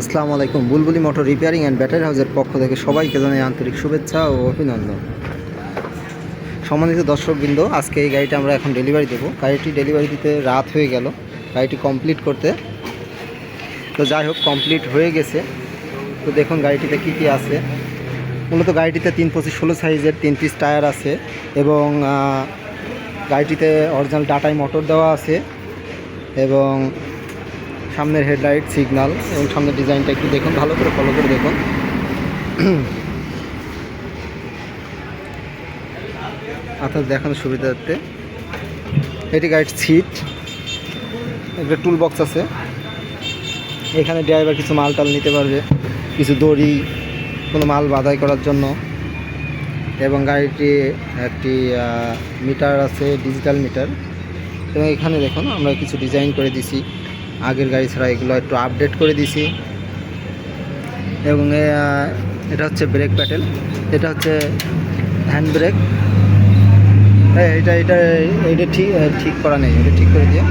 আসসালামু আলাইকুম। বুলবুলি মোটর রিপেয়ারিং অ্যান্ড ব্যাটারি হাউসের পক্ষ থেকে সবাইকে জানাই আন্তরিক শুভেচ্ছা ও অভিনন্দন। সম্মানিত দর্শকবৃন্দ, আজকে এই গাড়িটা আমরা এখন ডেলিভারি দেবো। গাড়িটি ডেলিভারি দিতে রাত হয়ে গেল। গাড়িটি কমপ্লিট করতে। তো যাই হোক কমপ্লিট হয়ে গেছে। তো দেখুন গাড়িটিতে কী কী আছে। মূলত গাড়িটিতে তিন পঁচিশ ষোলো সাইজের তিন পিস টায়ার আছে এবং গাড়িটিতে অরিজিনাল ডাটাই মোটর দেওয়া আছে এবং সামনের হেডলাইট, সিগনাল এবং সামনের ডিজাইনটা একটু দেখুন, ভালো করে ফলো করে দেখুন। আপনার দেখানোর সুবিধার্থে। এটি গাড়ির সিট একটা টুল বক্স আছে। এখানে ড্রাইভার কিছু মাল টাল নিতে পারবে। কিছু দড়ি, কোনো মাল বাধাই করার জন্য। এবং গাড়িটি একটি মিটার আছে ডিজিটাল মিটার এবং এখানে দেখুন, আমরা কিছু ডিজাইন করে দিছি। আগের গাড়ি ছাড়া এগুলো একটু আপডেট করে দিছি। এবং এটা হচ্ছে ব্রেক প্যাটেল এটা হচ্ছে হ্যান্ড ব্রেক হ্যাঁ এটা এটা এটা ঠিক ঠিক করা নেই, এটা ঠিক করে দিয়ে।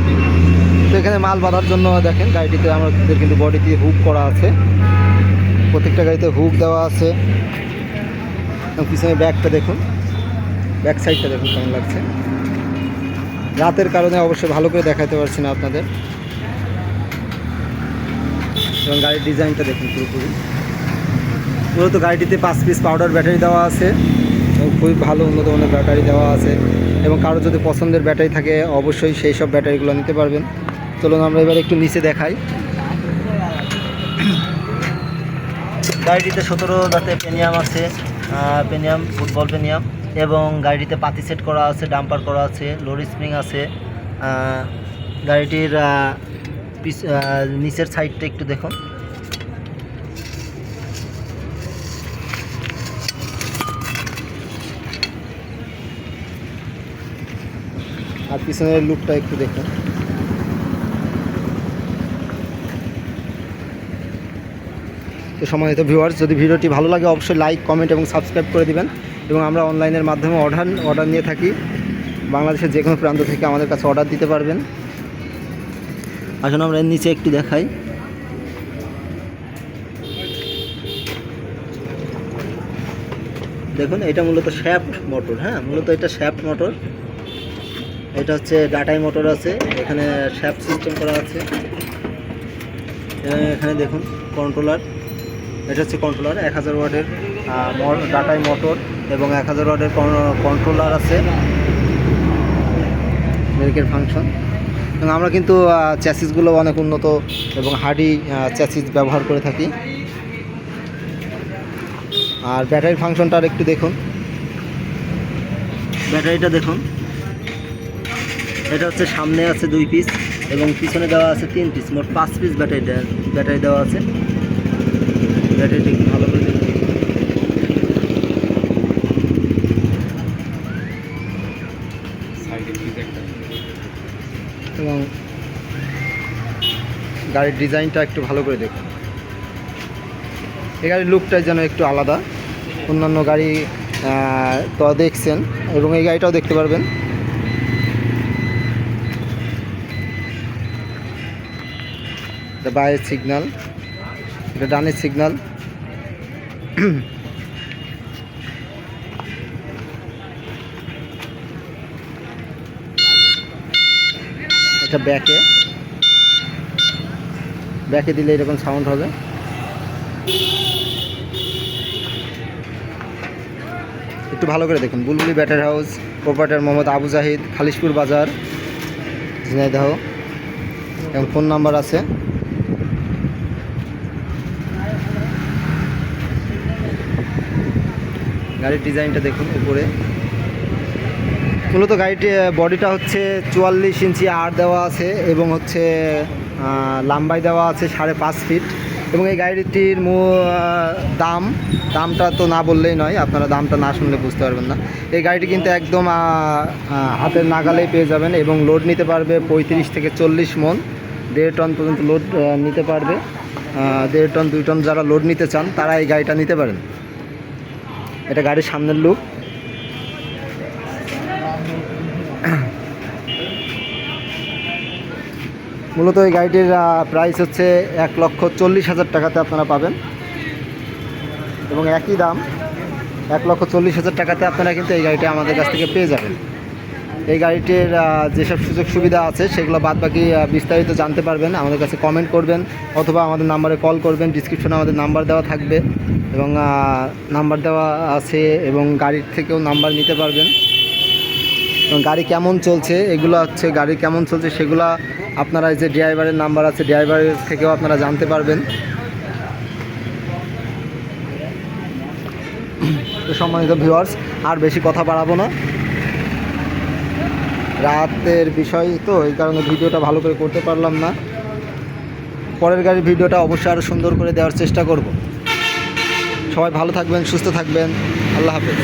তো এখানে মাল বাঁধার জন্য দেখেন, গাড়িটিতে আমাদের কিন্তু বডিতে হুক করা আছে। প্রত্যেকটা গাড়িতে হুক দেওয়া আছে। এবং পিছনে ব্যাগটা দেখুন ব্যাক সাইডটা দেখুন কেমন লাগছে। রাতের কারণে অবশ্যই ভালো করে দেখাতে পারছি না আপনাদের। এবং গাড়ির ডিজাইনটা দেখুন পুরোপুরি। মূলত গাড়িটিতে পাঁচ পিস পাউডার ব্যাটারি দেওয়া আছে, এবং খুবই ভালো উন্নত মানের ব্যাটারি দেওয়া আছে, এবং কারও যদি পছন্দের ব্যাটারি থাকে, অবশ্যই সেই সব ব্যাটারিগুলো নিতে পারবেন। চলুন আমরা এবার একটু নিচে দেখাই। গাড়িটিতে সতেরো দাঁতে পেনিয়াম আছে পেনিয়াম, ফুটবল পেনিয়াম, এবং গাড়িটিতে পাতি সেট করা আছে, ডাম্পার করা আছে, লোড স্প্রিং আছে গাড়িটির আহ, নিচের সাইডটা একটু দেখুন। আর পিছনের লুকটা একটু দেখুন। তো সম্মানিত ভিউয়ার্স যদি ভিডিওটি ভালো লাগে অবশ্যই লাইক কমেন্ট এবং সাবস্ক্রাইব করে দিবেন। এবং আমরা অনলাইনের মাধ্যমে অর্ডার অর্ডার নিয়ে থাকি। বাংলাদেশের যে কোনো প্রান্ত থেকে আমাদের কাছে অর্ডার দিতে পারবেন। আসুন আমরা নিচে একটু দেখাই। দেখুন, এটা মূলত শ্যাফট মোটর হ্যাঁ? মূলত এটা শ্যাফট মোটর। এটা হচ্ছে ডাটাই মোটর আছে, এখানে শ্যাফট সিস্টেম করা আছে। এখানে দেখুন, কন্ট্রোলার। এটা হচ্ছে কন্ট্রোলার, এক হাজার ওয়ার্ডের ডাটাই মোটর এবং এক হাজার ওয়ার্ডের কন্ট্রোলার আছে। ব্রেকের ফাংশন। এবং আমরা কিন্তু চ্যাসিসগুলো অনেক উন্নত এবং হার্ডি চ্যাসিস ব্যবহার করে থাকি। আর ব্যাটারির ফাংশনটা আর একটু দেখুন। ব্যাটারিটা দেখুন। এটা হচ্ছে সামনে আছে দুই পিস এবং পিছনে দেওয়া আছে তিন পিস মোট পাঁচ পিস ব্যাটারি ব্যাটারি দেওয়া আছে। ব্যাটারিটা ভালো গাড়ির ডিজাইনটা একটু ভালো করে দেখুন। এই গাড়ির লুকটা যেন একটু আলাদা। অন্যান্য গাড়ি তো দেখছেন, এবং এই গাড়িটাও দেখতে পারবেন। এটা বায়ের সিগনাল এটা ডানের সিগনাল এটা ব্যাকে ব্যাকে দিলে এরকম সাউন্ড হবে। একটু ভালো করে দেখুন। Bulbuli batter house, proprietor Mohammad Abu Zahid, Khalishpur Bazar, Jhenaidah. এবং ফোন নাম্বার আছে। গাড়ির ডিজাইনটা দেখুন উপরে। মূলত গাড়িটি বডিটা হচ্ছে চুয়াল্লিশ ইঞ্চি আর দেওয়া আছে এবং হচ্ছে লাম্বাই দেওয়া আছে সাড়ে পাঁচ ফিট। এবং এই গাড়িটির মূ- দাম, দামটা তো না বললেই নয়, আপনারা দামটা না শুনলে বুঝতে পারবেন না। এই গাড়িটি কিন্তু একদম হাতের নাগালেই পেয়ে যাবেন এবং লোড নিতে পারবে পঁয়ত্রিশ থেকে চল্লিশ মন। দেড় টন পর্যন্ত লোড নিতে পারবে। দেড় টন, দুই টন যারা লোড নিতে চান, তারা এই গাড়িটা নিতে পারেন। এটা গাড়ির সামনের লুক মূলত এই গাড়িটির প্রাইস হচ্ছে এক লক্ষ চল্লিশ হাজার টাকাতে আপনারা পাবেন। এবং একই দাম, এক লক্ষ চল্লিশ হাজার টাকাতে আপনারা কিন্তু এই গাড়িটি আমাদের কাছ থেকে পেয়ে যাবেন। এই গাড়িটির যেসব সুযোগ সুবিধা আছে, সেগুলো বাদ বাকি বিস্তারিত জানতে পারবেন। আমাদের কাছে কমেন্ট করবেন, অথবা আমাদের নাম্বারে কল করবেন। ডিসক্রিপশনে আমাদের নাম্বার দেওয়া থাকবে এবং নাম্বার দেওয়া আছে এবং গাড়ির থেকেও নাম্বার নিতে পারবেন। এবং গাড়ি কেমন চলছে, এগুলো হচ্ছে গাড়ি কেমন চলছে, সেগুলো আপনারা এই যে ড্রাইভারের নাম্বার আছে ড্রাইভারের থেকেও আপনারা জানতে পারবেন। সম্মানিত ভিউয়ার্স আর বেশি কথা বাড়াবো না। রাতের বিষয় তো, এই কারণে ভিডিওটা ভালো করে করতে পারলাম না। পরের গাড়ির ভিডিওটা অবশ্যই আরও সুন্দর করে দেওয়ার চেষ্টা করব। সবাই ভালো থাকবেন, সুস্থ থাকবেন। আল্লাহ হাফেজ।